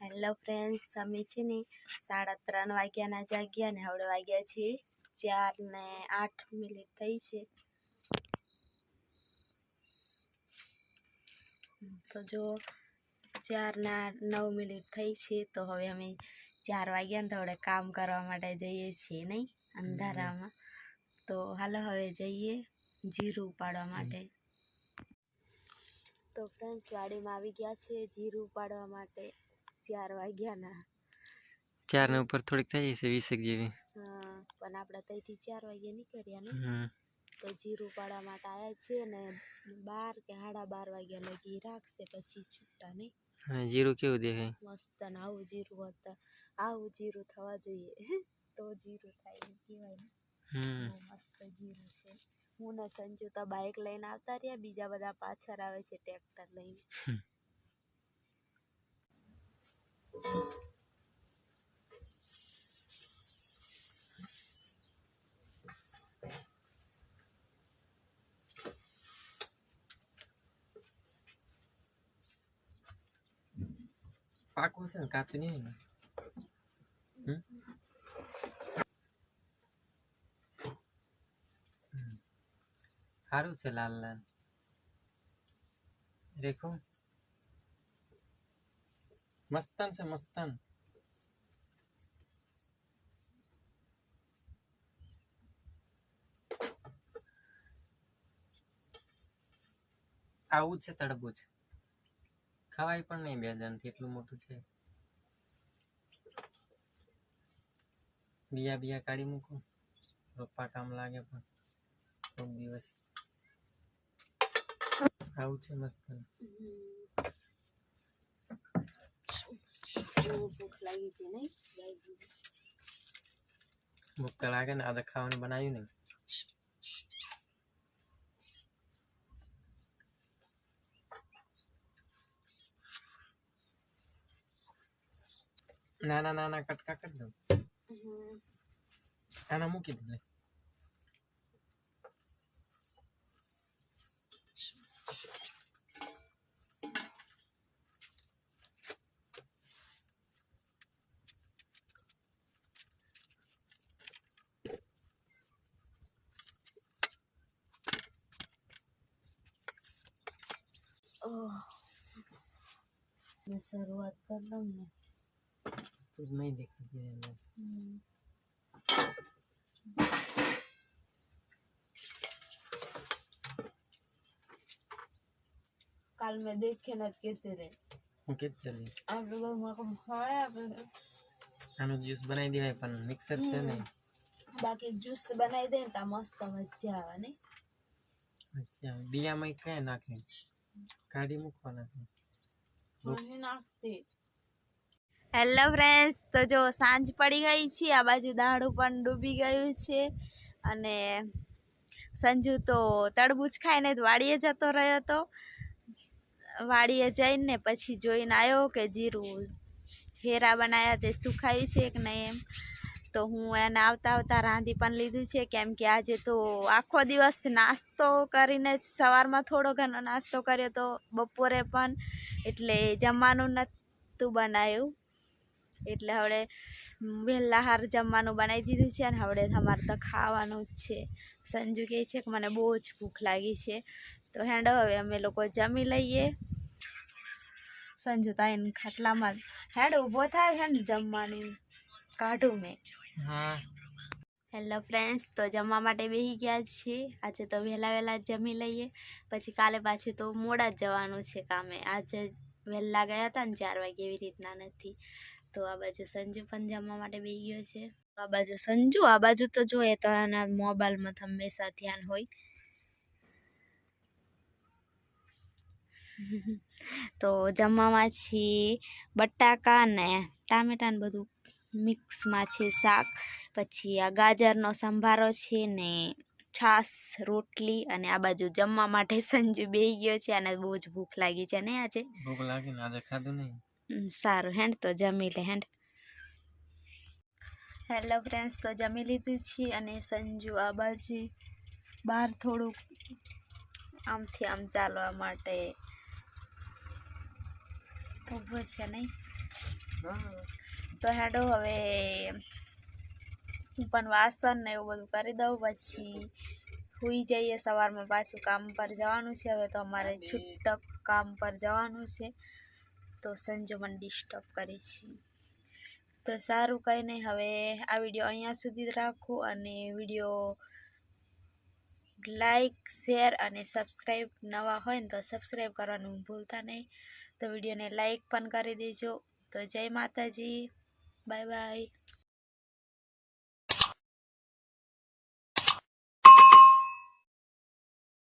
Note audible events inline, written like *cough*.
Hello friends, અમે છે ને સાડા ત્રણ વાગ્યાના જાગ્યા ને હવે વાગ્યા છે ચાર ને આઠ મિનિટ થઈ છે. તો જો ચાર ને નવ મિનિટ થઈ છે તો હવે અમે ચાર વાગ્યા ને તો હવે કામ કરવા માટે જઈએ છીએ નહીં અંધારામાં. તો હાલો હવે જઈએ જીરું ઉપાડવા માટે. તો ફ્રેન્ડ્સ, વાડીમાં આવી ગયા છે જીરું ઉપાડવા માટે. ચાર વાગ્યાના. ચાર ને ઉપર થોડીક થઈ જશે વીસેક જેવી. પણ આપણે ત્યાંથી ચાર વાગે નીકળ્યા ને. તો જીરું પાડવા માટે આવ્યા છીએ ને બાર કે સાડા બાર વાગ્યા લગી રાખશે પછી છૂટા નહીં જીરું કેવું દેખાય? મસ્ત ને આવું જીરું હતા આવું જીરું થવા જોઈએ. તો જીરું થાય કહેવાય ને. હમ. મસ્ત જીરું છે. હું ને સંજુ તો બાઇક લઈને આવતા રહ્યા બીજા બધા પાછળ આવે છે ટ્રેક્ટર લઈને. પાકું છે. સારું છે લાલ લાલ દેખો મસ્તન છે મસ્તન આવું છે તડબૂચ ખવાય પણ નહીં બે જણથી એટલું મોટું છે. બિયા બિયા કાઢી મૂકો. રોપા કામ લાગે પણ કોક દિવસ. આવું છે મસ્ત. ભૂખ લાગી ને આ ખાવાનું બનાવ્યું ને નાના નાના કટકા કરી દઉં હમ. આના મૂકી દે ઓહ. મેં શરૂઆત કરી દઉં ને तो नहीं देखती है काल में देखे ना कहते रहे कहते रहे आप लोग मेरे को भाया આનો જ્યુસ બનાવી દેવાય પણ મિક્સર છે ને બાકી જ્યુસ બનાવી દે ને તો મસ્ત મજા આવે ને અચ્છા બિયામાં કઈ નાખે કાઢી મૂકવાના છે નાખતી હેલો ફ્રેન્ડ્સ તો જો સાંજ પડી ગઈ છે. આ બાજુ દાડું પણ ડૂબી ગયું છે. અને સંજુ તો તડબૂચ ખાઈને વાડીએ જતો રહ્યો હતો. વાડીએ જઈને પછી જોઈને આવ્યો કે જીરું હેરા બનાવ્યા તે સુખાયું છે કે નહીં એમ. તો હું એને આવતા આવતા રાંધી પણ લીધું છે. કેમ કે આજે તો આખો દિવસ નાસ્તો કરીને સવારમાં થોડો ઘણો નાસ્તો કર્યો તો બપોરે પણ. એટલે જમવાનું નહોતું બનાવ્યું એટલે હવે વહેલા હાર જમવાનું બનાવી દીધું છે અને હવે તમારે તો ખાવાનું જ છે. સંજુ કહે છે કે મને બહુ જ ભૂખ લાગી છે. તો હેંડો હવે અમે લોકો જમી લઈએ. સંજુ તાઈને ખાટલામાં હેડ ઊભો થાય ને જમવાની. કાઢું મેં. હા. હેલો ફ્રેન્ડ્સ તો જમવા માટે બેસી ગયા છીએ. આજે તો વહેલા વહેલા જ જમી લઈએ. પછી કાલે પાછું તો મોડા જ જવાનું છે કામે. આજે વહેલા ગયા હતા ને ચાર વાગે એવી રીતના નથી. તો આ બાજુ સંજુ પણ જમવા માટે બે ગયો છે. આ બાજુ સંજુ, આ બાજુ તો જોઈએ તો એના મોબાઈલમાં હંમેશા ધ્યાન હોય. *laughs* તો જમવામાં છે બટાકા ને ટામેટા ને બધું મિક્સમાં છે શાક. પછી આ ગાજરનો સંભારો છે ને છાસ રોટલી અને આ બાજુ જમવા માટે સંજુ બે ગયો છે. અને બહુ જ ભૂખ લાગી છે ને આજે. ભૂખ લાગી ને આજે ખાધું નહીં. સારું હેન્ડ તો જમી લે હેન્ડ હેલો ફ્રેન્ડ્સ તો જમી લીધું છે અને સંજુ આ બાજુ બહાર થોડુંક આમથી આમ ચાલવા માટે ઊભો છે નહીં? તો હેડો હવે હું પણ વાસણ ને એવું બધું કરી દઉં પછી સુઈ જઈએ સવારમાં પાછું કામ પર જવાનું છે. હવે તો અમારે છૂટક કામ પર જવાનું છે. તો સંજુ ડિસ્ટર્બ કરે છે. તો સારું કંઈ નહીં, હવે આ વીડિયો અહીંયા સુધી રાખું અને વીડિયો લાઈક શેર અને સબસ્ક્રાઈબ નવા હોય ને તો સબસ્ક્રાઈબ કરવાનું ભૂલતા નહીં. તો વિડીયોને લાઈક પણ કરી દેજો. તો જય માતાજી. Bye bye